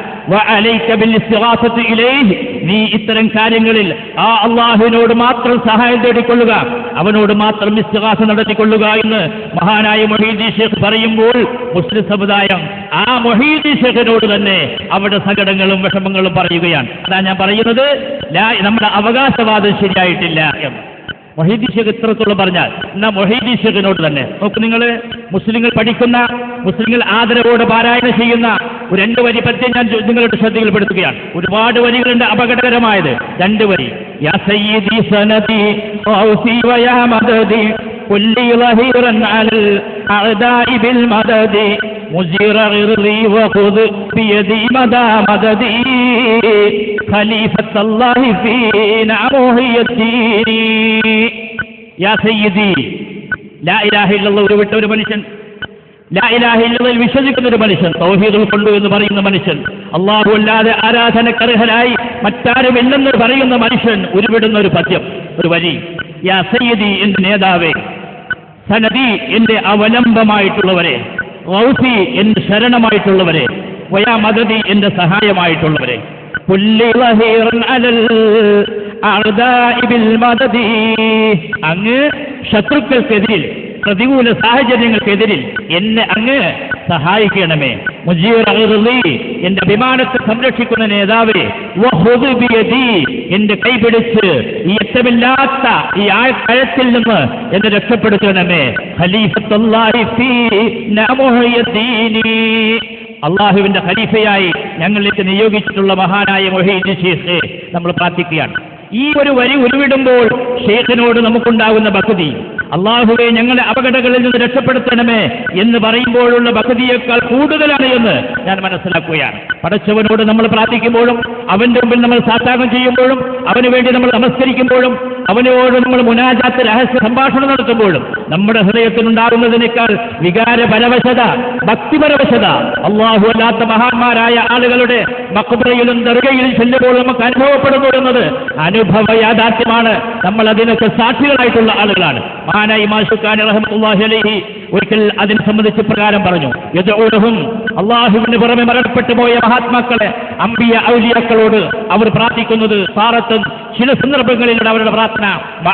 നീ ഇത്തരം കാര്യങ്ങളിൽ ആ അള്ളാഹുവിനോട് മാത്രം സഹായം തേടിക്കൊള്ളുക. അവനോട് മാത്രം ഇസ്തിഗാസ നടത്തിക്കൊള്ളുക എന്ന് മഹാനായ മൊഹീദി ഷേഖ് പറയുമ്പോൾ മുസ്ലിം സമുദായം ആ മൊഹീദി ഷേഖിനോട് തന്നെ അവരുടെ സങ്കടങ്ങളും വിഷമങ്ങളും പറയുകയാണ്. അതാ ഞാൻ പറയുന്നത് നമ്മുടെ അവകാശവാദം ശരിയായിട്ടില്ല മൊഹീദി ഷേഖ് ഇത്രത്തോളം പറഞ്ഞാൽ എന്നാ മൊഹീദി ഷേഖിനോട് തന്നെ നോക്ക് നിങ്ങൾ മുസ്ലിങ്ങൾ പഠിക്കുന്ന മുസ്ലിങ്ങൾ ആദരവോട് പാരായണം ചെയ്യുന്ന രണ്ട് വരി പറ്റി ഞാൻ നിങ്ങളുടെ ശ്രദ്ധയിൽപ്പെടുത്തുകയാണ്. ഒരുപാട് വരികളുണ്ട് അപകടകരമായത്. രണ്ട് വരി. സനദി ഔസി വയാ മദദി കുല്ലി ളഹീറൻ അലൽ അഅദാഇ ബിൽ മദദി മുജീറ ഗിർറി വഖുദ് ബിയദി മദാ മദദി ഖലീഫത്തല്ലാഹി ഫീനാ മുഹിയദ്ദീനി യാ സയ്യിദി ലാ ഇലാഹ ഇല്ലല്ലാഹ് ഒരു വിട്ട ഒരു മനുഷ്യൻ ലാ ഇലാഹ ഇല്ലല്ലാഹിൽ വിശ്വസിക്കുന്ന ഒരു മനുഷ്യൻ സൗഹീദ് ഉൾക്കൊണ്ടു എന്ന് പറയുന്ന മനുഷ്യൻ അള്ളാഹു അല്ലാതെ ആരാധനക്കർഹനായി മറ്റാരുമില്ലെന്ന് പറയുന്ന മനുഷ്യൻ ഉരുവിടുന്ന ഒരു പദ്യം ഒരു വരി. യാ സയ്യിദി എന്റെ നേതാവേ സനദി എന്റെ അവലംബമായിട്ടുള്ളവരെ റൗസി എന്റെ ശരണമായിട്ടുള്ളവരെ വയാ മദതി എന്റെ സഹായമായിട്ടുള്ളവരെ. അങ്ങ് ശത്രുക്കൾക്കെതിരിൽ പ്രതികൂല സാഹചര്യങ്ങൾക്കെതിരിൽ എന്നെ അങ്ങ് സഹായിക്കണമേ. മുജീർ എന്റെ അഭിമാനത്തെ സംരക്ഷിക്കുന്ന നേതാവേ എന്റെ കൈപിടിച്ച് ഈ എത്തമില്ലാത്ത ഈ ആഴക്കഴത്തിൽ നിന്ന് എന്നെ രക്ഷപ്പെടുത്തണമേ. അള്ളാഹുവിന്റെ ഖലീഫയായി ഞങ്ങളിലേക്ക് നിയോഗിച്ചിട്ടുള്ള മഹാനായ മൊഹീദ് ശേഷ് നമ്മൾ പ്രാർത്ഥിക്കുകയാണ്. ഈ ഒരു വരി ഉരുവിടുമ്പോൾ ഷേഖിനോട് നമുക്കുണ്ടാകുന്ന ഭക്തി അള്ളാഹുവെ ഞങ്ങളെ അപകടങ്ങളിൽ നിന്ന് രക്ഷപ്പെടുത്തണമേ എന്ന് പറയുമ്പോഴുള്ള ഭക്തിയേക്കാൾ കൂടുതലാണ് എന്ന് ഞാൻ മനസ്സിലാക്കുകയാണ്. പടച്ചവനോട് നമ്മൾ പ്രാർത്ഥിക്കുമ്പോഴും അവന്റെ മുമ്പിൽ നമ്മൾ സാത്താകം ചെയ്യുമ്പോഴും അവന് വേണ്ടി നമ്മൾ നമസ്കരിക്കുമ്പോഴും അവനോട് നമ്മൾ മുനാജാത്ത് രഹസ്യ സംഭാഷണം നടത്തുമ്പോഴും നമ്മുടെ ഹൃദയത്തിനുണ്ടാകുന്നതിനേക്കാൾ വികാര പരവശത ഭക്തിപരവശത അള്ളാഹു അല്ലാത്ത മഹാന്മാരായ ആളുകളുടെ മക്കുബ്രയിലും ദർഗയിലും ചെല്ലുമ്പോൾ നമുക്ക് അനുഭവപ്പെടുന്നു എന്നത് അനുഭവ യാഥാർത്ഥ്യമാണ്. നമ്മൾ അതിനൊക്കെ സാക്ഷികളായിട്ടുള്ള ആളുകളാണ്. മാനായി മാഷുഖാൻ റഹ്മത്തുള്ളാഹി അലൈഹി ഒരിക്കൽ അതിനെ സംബന്ധിച്ച് പ്രകാരം പറഞ്ഞു യദഊലഹും അള്ളാഹുവിന് പുറമെ മരണപ്പെട്ടു പോയ മഹാത്മാക്കളെ അമ്പിയ ഔലിയാക്കളോട് അവർ പ്രാർത്ഥിക്കുന്നത് സാറത്തും ചില സന്ദർഭങ്ങളിലൂടെ അവരുടെ പ്രാർത്ഥന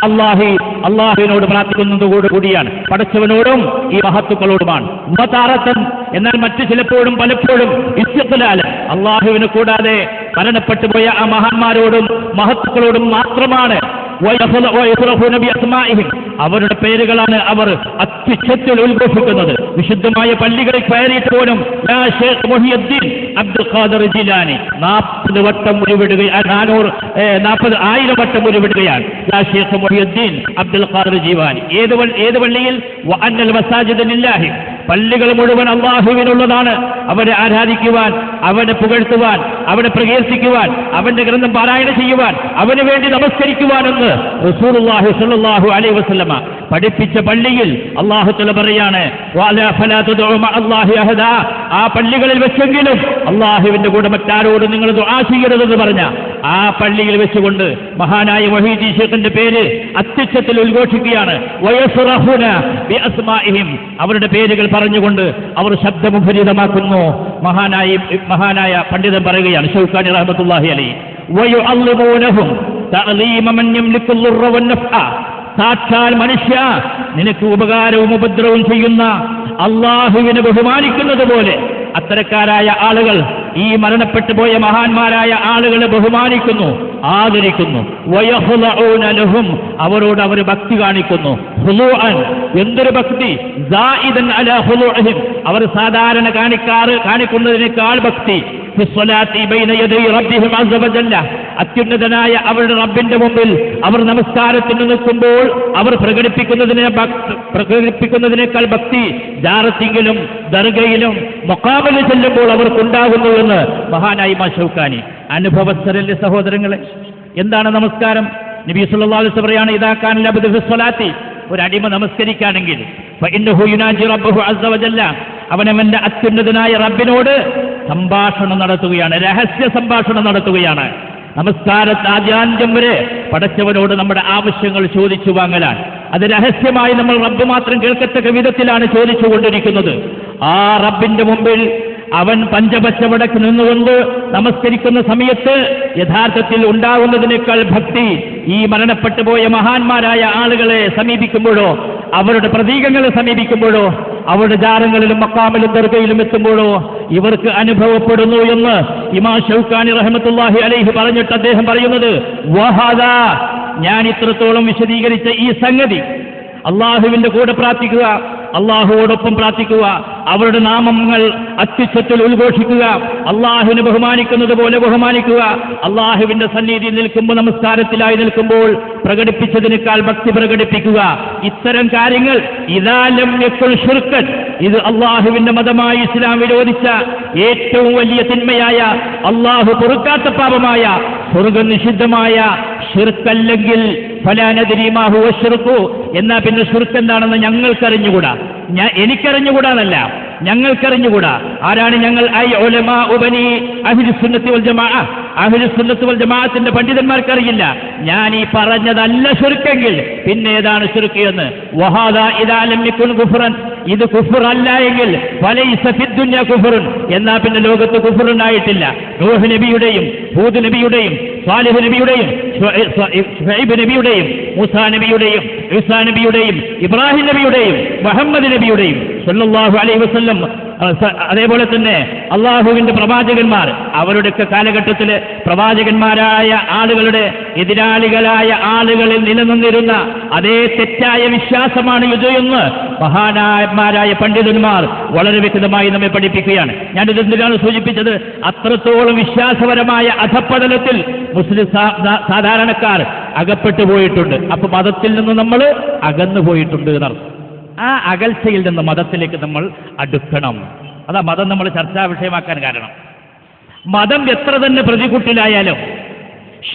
അള്ളാഹി അള്ളാഹുവിനോട് പ്രാർത്ഥിക്കുന്നതോട് കൂടിയാണ് പഠിച്ചവനോടും ഈ മഹത്തുക്കളോടുമാണ് താറത്തൻ എന്നാൽ മറ്റു ചിലപ്പോഴും പലപ്പോഴും ഇസ്യത്തലാൽ അള്ളാഹുവിന് കൂടാതെ മരണപ്പെട്ടു പോയ ആ മഹാന്മാരോടും മഹത്തുക്കളോടും മാത്രമാണ്. അവരുടെ പേരുകളാണ് അവർ അത്യുച്ഛത്തിൽ ഉത്ഭവിക്കുന്നത് വിശുദ്ധമായ പള്ളികളിൽ കയറിയിട്ട് പോലും അബ്ദുൽ ഖാദർ ജിലാനി നാൽപ്പത് വട്ടം ഉരുവിടുകയാണ് നാനൂറ് നാൽപ്പത് ആയിരം വട്ടം ഉരുവിടുകയാണ് അബ്ദുൽ ഖാദർ ജീവാനി ഏത് ഏത് പള്ളിയിൽ? അന്നൽ മസാജിദ് പള്ളികൾ മുഴുവൻ അള്ളാഹുവിനുള്ളതാണ് അവരെ ആരാധിക്കുവാൻ അവനെ പുകഴ്ത്തുവാൻ അവനെ പ്രകീർത്തിക്കുവാൻ അവന്റെ ഗ്രന്ഥം പാരായണം ചെയ്യുവാൻ അവന് വേണ്ടി നമസ്കരിക്കുവാനെന്ന് സ്വല്ലല്ലാഹു അലൈഹി വസല്ലമ പഠിപ്പിച്ച പള്ളിയിൽ അള്ളാഹു തല പറയാണ്. ആ പള്ളികളിൽ വെച്ചെങ്കിലും അള്ളാഹുവിന്റെ കൂടെ മറ്റാരോടും നിങ്ങൾ ദുആ പറഞ്ഞ ആ പള്ളിയിൽ വെച്ചുകൊണ്ട് മഹാനായ വഹീദി ഷേഖിന്റെ പേര് അത്യുച്ഛത്തിൽ ഉദ്ഘോഷിക്കുകയാണ്. അവരുടെ പേരുകൾ പറഞ്ഞുകൊണ്ട് അവർ ശബ്ദമുഖരിതമാക്കുന്നു. മഹാനായി മഹാനായ പണ്ഡിതൻ പറയുകയാണ് ഷൌഖാനി റഹ്മത്തുല്ലാഹി അലി വയു അള്ളിമൂനഹും സാക്ഷാൽ മനുഷ്യ നിനക്ക് ഉപകാരവും ഉപദ്രവവും ചെയ്യുന്ന അള്ളാഹുവിനെ ബഹുമാനിക്കുന്നത് പോലെ അത്തരക്കാരായ ആളുകൾ ഈ മരണപ്പെട്ടു പോയ മഹാന്മാരായ ആളുകളെ ബഹുമാനിക്കുന്നു. ആദരിക്കുന്നു. ലഹും. അവരോട് അവർ ഭക്തി കാണിക്കുന്നു. എന്തൊരു ഭക്തി? അവർ സാധാരണ കാണിക്കാറ് കാണിക്കുന്നതിനേക്കാൾ ഭക്തി. അത്യുന്നതനായ അവരുടെ റബ്ബിന്റെ മുമ്പിൽ അവർ നമസ്കാരത്തിന് നിൽക്കുമ്പോൾ അവർ പ്രകടിപ്പിക്കുന്നതിനെ പ്രകടിപ്പിക്കുന്നതിനേക്കാൾ ഭക്തി ജാറത്തിങ്കിലും ദർഗയിലും മൊക്കാബിൽ ചെല്ലുമ്പോൾ അവർക്കുണ്ടാകുന്നുവെന്ന് മഹാനായി മാ ഷൗക്കാനി അനുഭവസ്ഥരല്ലേ സഹോദരങ്ങളെ എന്താണ് നമസ്കാരം? നബി വസല്ലം പറയാണ് ഇതാക്കാൻ ലബ്ദു ഒരു അടിമ വജല്ല. അവനവന്റെ അത്യുന്നതനായ റബ്ബിനോട് സംഭാഷണം നടത്തുകയാണ് രഹസ്യ സംഭാഷണം നടത്തുകയാണ്. നമസ്കാരത്തെ ആദ്യാന്ത്യം വരെ പടച്ചവനോട് നമ്മുടെ ആവശ്യങ്ങൾ ചോദിച്ചു വാങ്ങലാണ്. അത് രഹസ്യമായി നമ്മൾ റബ്ബ് മാത്രം കേൾക്കത്തക്ക വിധത്തിലാണ് ചോദിച്ചുകൊണ്ടിരിക്കുന്നത്. ആ റബ്ബിന്റെ മുമ്പിൽ അവൻ പഞ്ചപച്ചവടക്ക് നിന്നുകൊണ്ട് നമസ്കരിക്കുന്ന സമയത്ത് യഥാർത്ഥത്തിൽ ഉണ്ടാകുന്നതിനേക്കാൾ ഭക്തി ഈ മരണപ്പെട്ടു പോയ മഹാന്മാരായ ആളുകളെ സമീപിക്കുമ്പോഴോ അവരുടെ പ്രതീകങ്ങളെ സമീപിക്കുമ്പോഴോ അവരുടെ ജാരങ്ങളിലും മക്കാമിലും ദർഗയിലും എത്തുമ്പോഴോ ഇവർക്ക് അനുഭവപ്പെടുന്നു എന്ന് ഇമാ ഷൌഖാനി റഹമത്തുല്ലാഹി അലൈഹി പറഞ്ഞിട്ട് അദ്ദേഹം പറയുന്നത് വഹാദ ഞാൻ ഇത്രത്തോളം വിശദീകരിച്ച ഈ സംഗതി അള്ളാഹുവിന്റെ കൂടെ പ്രാർത്ഥിക്കുക അള്ളാഹുവോടൊപ്പം പ്രാർത്ഥിക്കുക അവരുടെ നാമങ്ങൾ അത്യുച്ഛത്തിൽ ഉദ്ഘോഷിക്കുക അള്ളാഹുവിനെ ബഹുമാനിക്കുന്നത് പോലെ ബഹുമാനിക്കുക. അള്ളാഹുവിന്റെ സന്നിധിയിൽ നിൽക്കുമ്പോൾ നമസ്കാരത്തിലായി നിൽക്കുമ്പോൾ പ്രകടിപ്പിച്ചതിനേക്കാൾ ഭക്തി പ്രകടിപ്പിക്കുക. ഇത്തരം കാര്യങ്ങൾ ഇതാലം ഷിർക്കൻ ഇത് അള്ളാഹുവിന്റെ മതമായി ഇസ്ലാം വിരോധിച്ച ഏറ്റവും വലിയ തിന്മയായ അള്ളാഹു പൊറുക്കാത്ത പാപമായ സ്വർഗ നിഷിദ്ധമായ ഷിർക്കല്ലെങ്കിൽ ഫലാനദിരിമാഹു ഷിർക്കു എന്നാ പിന്നെ ഷിർക്ക് എന്താണെന്ന് ഞങ്ങൾക്കറിഞ്ഞുകൂടാ. ഞാൻ എനിക്കറിഞ്ഞുകൂടാന്നല്ല ഞങ്ങൾക്കറിഞ്ഞുകൂടാ. ആരാണ് ഞങ്ങൾ? ഐ ഒലമാ ഉപനി അഹിരുസുന്നത്തി വൽ ജമാ അഹിരുസുന്നത്ത് വൽ ജമാഅത്തിന്റെ പണ്ഡിതന്മാർക്കറിയില്ല. ഞാൻ ഈ പറഞ്ഞതല്ല ചുരുക്കെങ്കിൽ പിന്നെ ഏതാണ് ഷുർക്ക് എന്ന്? വഹാദ ഇദാലം യകുൻ കുഫ്റൻ ഇത് കുഫുറല്ല എങ്കിൽ പല ഇസഫിദ്ദുന്യ കുഫുറൻ എന്നാ പിന്നെ ലോകത്ത് കുഫുറുണ്ടായിട്ടില്ല നൂഹ് നബിയുടെയും ഹൂദ് നബിയുടെയും സാലിഹ് നബിയുടെയും ഷുഐബ് നബിയുടെയും മൂസാ നബിയുടെയും ഈസാ നബിയുടെയും ഇബ്രാഹിം നബിയുടെയും മുഹമ്മദ് നബിയുടെയും സല്ലല്ലാഹു അലൈഹി വസ്ല്ലം അതേപോലെ തന്നെ അള്ളാഹുവിന്റെ പ്രവാചകന്മാർ അവരുടെയൊക്കെ കാലഘട്ടത്തിൽ പ്രവാചകന്മാരായ ആളുകളുടെ എതിരാളികളായ ആളുകളിൽ നിലനിന്നിരുന്ന അതേ തെറ്റായ വിശ്വാസമാണ് ഇതെന്ന് മഹാനായന്മാരായ പണ്ഡിതന്മാർ വളരെ വ്യക്തമായി നമ്മെ പഠിപ്പിക്കുകയാണ്. ഞാൻ ഇതെന്തിനാണ് സൂചിപ്പിച്ചത്? അത്രത്തോളം വിശ്വാസപരമായ അധപ്പതലത്തിൽ മുസ്ലിം സാധാരണക്കാർ അകപ്പെട്ടു പോയിട്ടുണ്ട്. അപ്പൊ മതത്തിൽ നിന്ന് നമ്മൾ അകന്നു പോയിട്ടുണ്ട് എന്നർത്ഥം. ആ അകൽച്ചയിൽ നിന്ന് മതത്തിലേക്ക് നമ്മൾ അടുക്കണം. അതാ മതം നമ്മൾ ചർച്ചാ വിഷയമാക്കാൻ കാരണം. മതം എത്ര തന്നെ പ്രതികൂട്ടിലായാലും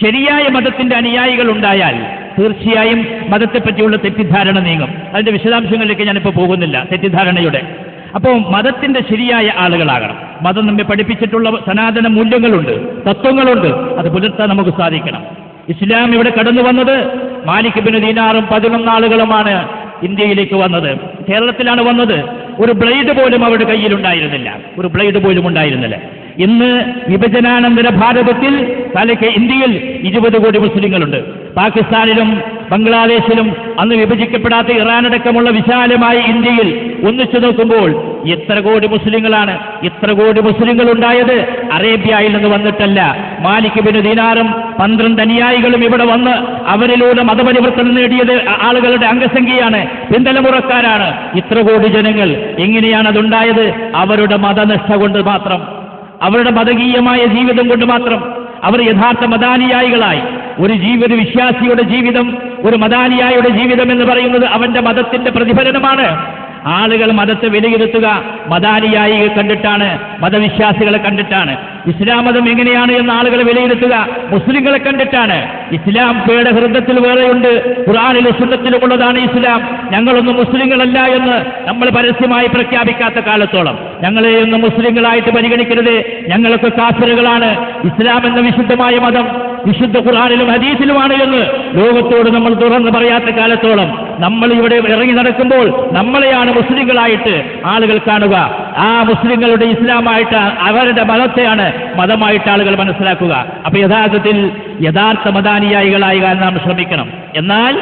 ശരിയായ മതത്തിന്റെ അനുയായികൾ ഉണ്ടായാൽ തീർച്ചയായും മതത്തെപ്പറ്റിയുള്ള തെറ്റിദ്ധാരണ നീങ്ങും. അതിന്റെ വിശദാംശങ്ങളിലേക്ക് ഞാനിപ്പോൾ പോകുന്നില്ല തെറ്റിദ്ധാരണയുടെ. അപ്പോൾ മതത്തിന്റെ ശരിയായ ആളുകളാകണം. മതം നമ്മെ പഠിപ്പിച്ചിട്ടുള്ള സനാതന മൂല്യങ്ങളുണ്ട് തത്വങ്ങളുണ്ട് അത് പുലർത്താൻ നമുക്ക് സാധിക്കണം. ഇസ്ലാം ഇവിടെ കടന്നു വന്നത് മാലിക് ബിന് ദീനാറും പതിനൊന്നാളുകളുമാണ് ഇന്ത്യയിലേക്ക് വന്നത്. കേരളത്തിലാണ് വന്നത്. ഒരു ബ്ലേഡ് പോലും അവരുടെ കയ്യിലുണ്ടായിരുന്നില്ല. ഒരു ബ്ലേഡ് പോലും ഉണ്ടായിരുന്നില്ല. ഇന്ന് വിഭജനാനന്തര ഭാരതത്തിൽ തലയ്ക്ക് ഇന്ത്യയിൽ ഇരുപത് കോടി മുസ്ലിങ്ങളുണ്ട്. പാകിസ്ഥാനിലും ബംഗ്ലാദേശിലും അന്ന് വിഭജിക്കപ്പെടാത്ത ഇറാനടക്കമുള്ള വിശാലമായ ഇന്ത്യയിൽ ഒന്നിച്ചു നോക്കുമ്പോൾ എത്ര കോടി മുസ്ലിങ്ങളാണ് ഇത്ര കോടി മുസ്ലിങ്ങൾ ഉണ്ടായത് അറേബ്യയിൽ നിന്ന് വന്നിട്ടല്ല. മാലിക് ബിൻ ദിനാറും പന്ത്രണ്ട് അനുയായികളും ഇവിടെ വന്ന് അവരിലൂടെ മതപരിവർത്തനം നേടിയത് ആളുകളുടെ അംഗസംഖ്യയാണ് പിന്തലമുറക്കാരാണ്. ഇത്ര കോടി ജനങ്ങൾ എങ്ങനെയാണ് അതുണ്ടായത്? അവരുടെ മതനിഷ്ഠ കൊണ്ട് മാത്രം. അവരുടെ മതകീയമായ ജീവിതം കൊണ്ട് മാത്രം അവർ യഥാർത്ഥ മതാനുയായികളായി. ഒരു ജീവിത വിശ്വാസിയുടെ ജീവിതം ഒരു മതാനുയായിയുടെ ജീവിതം എന്ന് പറയുന്നത് അവന്റെ മതത്തിന്റെ പ്രതിഫലനമാണ്. ആളുകൾ മതത്തെ വിലയിരുത്തുക മതാനുയായികൾ കണ്ടിട്ടാണ് മതവിശ്വാസികളെ കണ്ടിട്ടാണ്. ഇസ്ലാം മതം എങ്ങനെയാണ് എന്ന് ആളുകൾ വിലയിരുത്തുക. മുസ്ലിങ്ങളെ കണ്ടിട്ടാണ്. ഇസ്ലാം പേടെ ഹൃദയത്തിൽ വേറെയുണ്ട്. ഖുറാനിലും സുന്നത്തിലും ഉള്ളതാണ് ഇസ്ലാം. ഞങ്ങളൊന്നും മുസ്ലിങ്ങളല്ല എന്ന് നമ്മൾ പരസ്യമായി പ്രഖ്യാപിക്കാത്ത കാലത്തോളം. ഞങ്ങളെ ഒന്ന് മുസ്ലിങ്ങളായിട്ട് പരിഗണിക്കരുത്. ഞങ്ങളൊക്കെ കാസറുകളാണ് ഇസ്ലാം എന്ന വിശുദ്ധമായ മതം വിശുദ്ധ ഖുറാനിലും ഹദീസിലുമാണ് എന്ന് ലോകത്തോട് നമ്മൾ തുറന്ന് പറയാത്ത കാലത്തോളം. നമ്മൾ ഇവിടെ ഇറങ്ങി നടക്കുമ്പോൾ നമ്മളെയാണ് മുസ്ലിങ്ങളായിട്ട് ആളുകൾ കാണുക. ആ മുസ്ലിങ്ങളുടെ ഇസ്ലാമായിട്ട് അവരുടെ മതത്തെയാണ് മതമായിട്ട് ആളുകൾ മനസ്സിലാക്കുക. അപ്പൊ യഥാർത്ഥത്തിൽ യഥാർത്ഥ മതാനുയായികളായി നാം ശ്രമിക്കണം. എന്നാൽ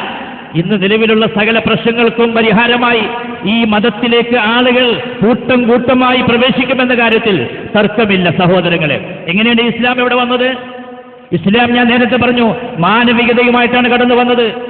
ഇന്ന് നിലവിലുള്ള സകല പ്രശ്നങ്ങൾക്കും പരിഹാരമായി ഈ മതത്തിലേക്ക് ആളുകൾ കൂട്ടം കൂട്ടമായി പ്രവേശിക്കുമെന്ന കാര്യത്തിൽ തർക്കമില്ല സഹോദരങ്ങളെ. എങ്ങനെയാണ് ഇസ്ലാം ഇവിടെ വന്നത്? ഇസ്ലാം ഞാൻ നേരത്തെ പറഞ്ഞു മാനവികതയുമായിട്ടാണ് കടന്നു വന്നത്